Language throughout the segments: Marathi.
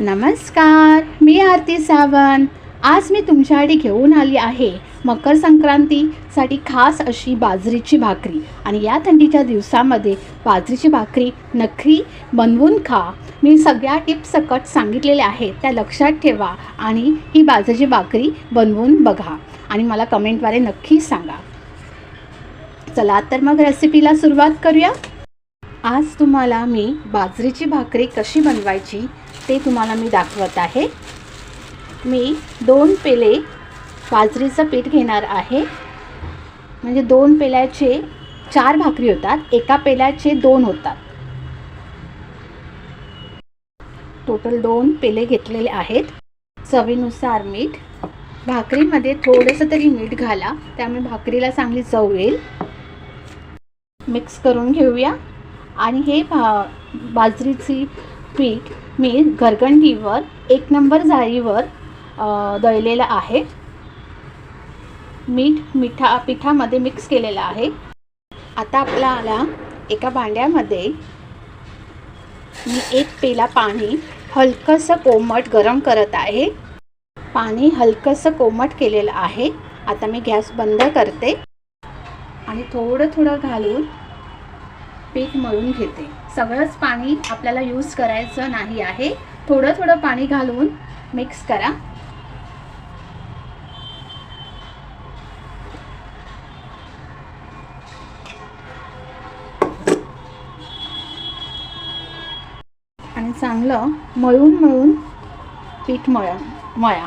नमस्कार मी आरती सावंत. आज मी तुमच्यासाठी घेऊन आली आहे मकर संक्रांतीसाठी खास अशी बाजरीची भाकरी. आणि या थंडीच्या दिवसामध्ये बाजरीची भाकरी नखरी बनवून खा. मी सगळ्या टिप्स सकट सांगितलेल्या आहेत त्या लक्षात ठेवा आणि ही बाजरीची भाकरी बनवून बघा. आणि मला कमेंटद्वारे नक्की सांगा. चला तर मग रेसिपीला सुरुवात करूया. आज तुम्हाला मी बाजरीची भाकरी कशी बनवायची ते तुम्हाला मी दाखवत आहे. मी दोन पेले बाजरीचं पीठ घेणार आहे. म्हणजे दोन पेल्याचे चार भाकरी होतात एका पेल्याचे दोन होतात. टोटल दोन पेले घेतलेले आहेत. चवीनुसार मीठ. भाकरीमध्ये थोडंसं तरी मीठ घाला त्यामुळे भाकरीला चांगली चव येईल. मिक्स करून घेऊया. आणि हे भा बाजरीची पीठ मी घरगंडीवर एक नंबर जाळीवर दळलेलं आहे. मीठ मिठा पिठामध्ये मिक्स केलेलं आहे. आता आपल्याला एका भांड्यामध्ये मी एक पेला पाणी हलकंसं कोमट गरम करत आहे. पाणी हलकंसं कोमट केलेलं आहे. आता मी गॅस बंद करते. आणि थोडं थोडं घालून पीठ मळून घेते. सगळंच पाणी आपल्याला यूज करायचं नाही आहे. थोडं थोडं पाणी घालून मिक्स करा. आणि चांगलं मळून मळून पीठ मळा मळा.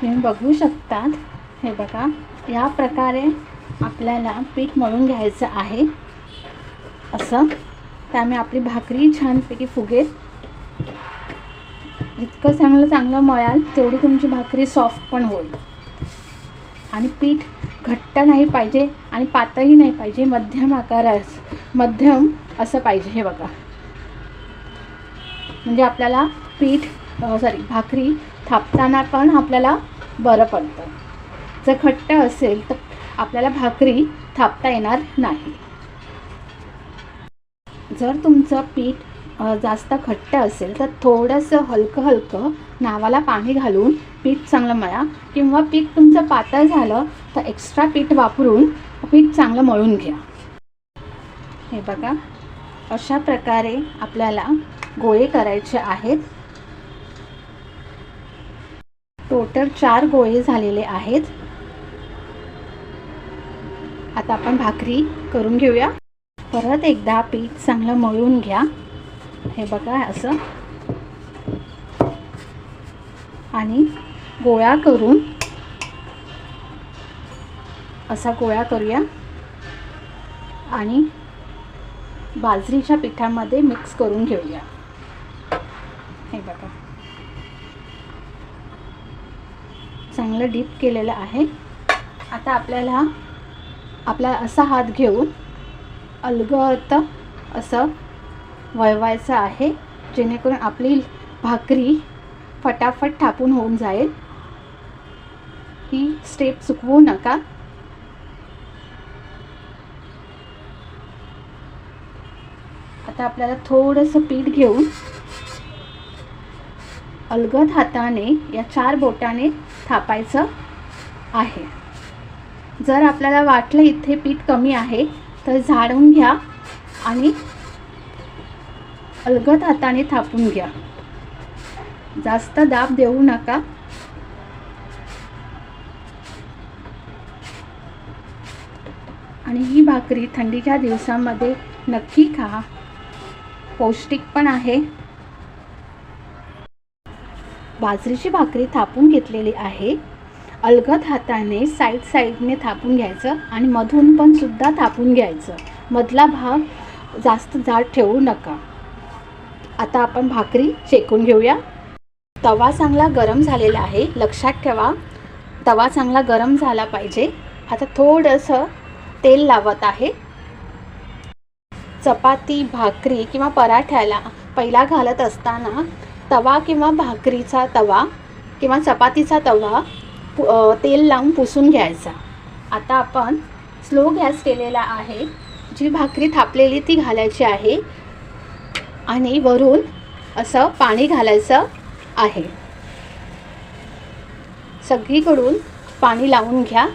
तुम्ही बघू शकतात हे बघा. या प्रकारे आपल्याला पीठ मळून घ्यायचं आहे. असं. त्यामुळे आपली भाकरी छानपैकी फुगेल. जितकं चांगलं चांगलं मळाल तेवढी तुमची भाकरी सॉफ्ट पण होईल. आणि पीठ घट्ट नाही पाहिजे आणि पातळही नाही पाहिजे. मध्यम आकारास मध्यम असं पाहिजे हे बघा. म्हणजे आपल्याला पीठ सॉरी भाकरी थापताना पण आपल्याला बरं पडतं. जर घट्ट असेल तर आपल्याला भाकरी थापता येणार नाही. जर तुमचं पीठ जास्त घट्ट असेल तर थोडंसं हलकं हलकं नावाला पाणी घालून पीठ चांगलं मळा. किंवा पीठ तुमचं पातळ झालं तर एक्स्ट्रा पीठ वापरून पीठ चांगलं मळून घ्या. हे बघा अशा प्रकारे आपल्याला गोळे करायचे आहेत. टोटल चार गोळे झालेले आहेत. आता आपण भाकरी करून घेऊया. परत एकदा पीठ चांगलं मळून घ्या. हे बघा असं. आणि गोळा करून असा गोळा करूया. आणि बाजरीच्या पिठामध्ये मिक्स करून घेऊया. हे बघा. चांगलं डीप केलेलं आहे. आता आपल्याला आपला असा हात घेऊन अलगत असं वळवायचं आहे जेणेकरून आपली भाकरी फटाफट थापून होऊन जाईल. ही स्टेप चुकवू नका. आता आपल्याला थोडंसं पीठ घेऊन अलगद हाताने या चार बोटाने थापायचं आहे. जर आपल्याला वाटलं इथे पीठ कमी आहे तर झाडून घ्या आणि अलगद हाताने थापून घ्या. जास्त दाब देऊ नका. आणि ही भाकरी थंडीच्या दिवसामध्ये नक्की खा. पौष्टिक पण आहे. बाजरीची भाकरी थापून घेतलेली आहे. अलगद हाताने साईड साईडने थापून घ्यायचं आणि मधून पण सुद्धा थापून घ्यायचं. मधला भाग जास्त जाड ठेवू नका. आता आपण भाकरी शेकून घेऊया. तवा चांगला गरम झालेला आहे. लक्षात ठेवा. तवा चांगला गरम झाला पाहिजे. आता थोडंसं तेल लावत आहे. चपाती भाकरी किंवा पराठ्याला पहिला घालत असताना तवा किंवा भाकरीचा तवा किंवा चपातीचा तवा तेल लावून पुसून घ्यायचा. आता आपण स्लो गॅस केलेला आहे. जी भाकरी थापलेली ती घालायची आहे. आणि वरून असं पाणी घालायचं आहे. सगळीकडून पाणी लावून घ्या.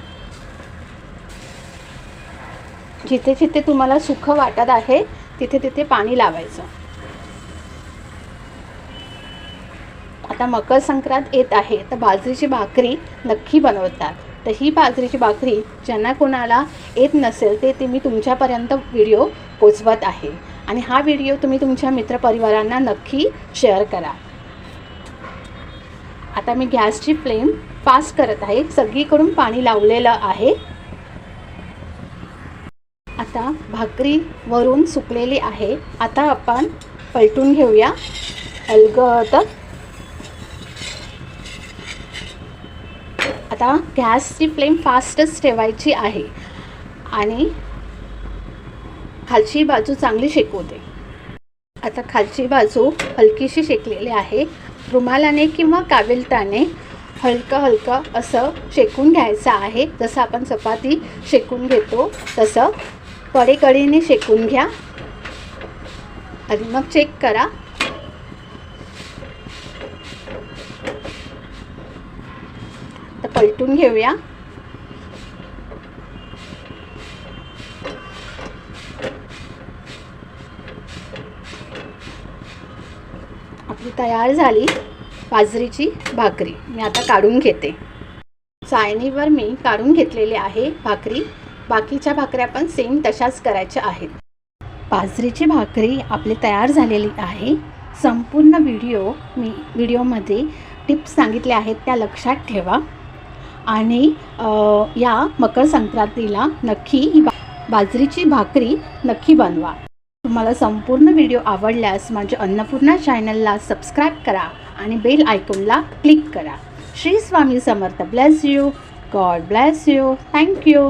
जिथे जिथे तुम्हाला सुख वाटत आहे तिथे तिथे पाणी लावायचं. आता मकर संक्रांत येत आहे तर बाजरीची भाकरी नक्की बनवतात. तर ही बाजरीची भाकरी ज्यांना कोणाला येत नसेल ते ते मी तुमच्यापर्यंत व्हिडिओ पोचवत आहे. आणि हा व्हिडिओ तुम्ही तुमच्या मित्रपरिवारांना नक्की शेअर करा. आता मी गॅसची फ्लेम फास्ट करत आहे सगळीकडून पाणी लावलेलं आहे. आता भाकरी वरून सुकलेली आहे. आता आपण पलटून घेऊया. अलगद आता गॅसची फ्लेम फास्टच ठेवायची आहे. आणि खालची बाजू चांगली शेकू दे आता खालची बाजू हलकीशी शेकलेली आहे. रुमालाने किंवा काविलताने हलकं हलकं असं शेकून घ्यायचं आहे. जसं आपण चपाती शेकून घेतो तसं कडेकडीने शेकून घ्या. आणि मग चेक करा पलटून घेऊया. आपली तयार झाली बाजरीची भाकरी. मी आता काढून घेते. चाळणीवर मी काढून घेतलेली आहे भाकरी. बाकीच्या भाकऱ्या पण सेम तशाच करायच्या आहेत. बाजरीची भाकरी आपली तयार झालेली आहे. संपूर्ण व्हिडिओ मी व्हिडिओमध्ये टिप्स सांगितल्या आहेत त्या लक्षात ठेवा. आणि या मकर संक्रांतीला नक्की ही बा बाजरीची भाकरी नक्की बनवा. तुम्हाला संपूर्ण व्हिडिओ आवडल्यास माझ्या अन्नपूर्णा चॅनलला सबस्क्राईब करा आणि बेल आयकॉनला क्लिक करा. Shri Swami Samarth. Bless you God bless you thank you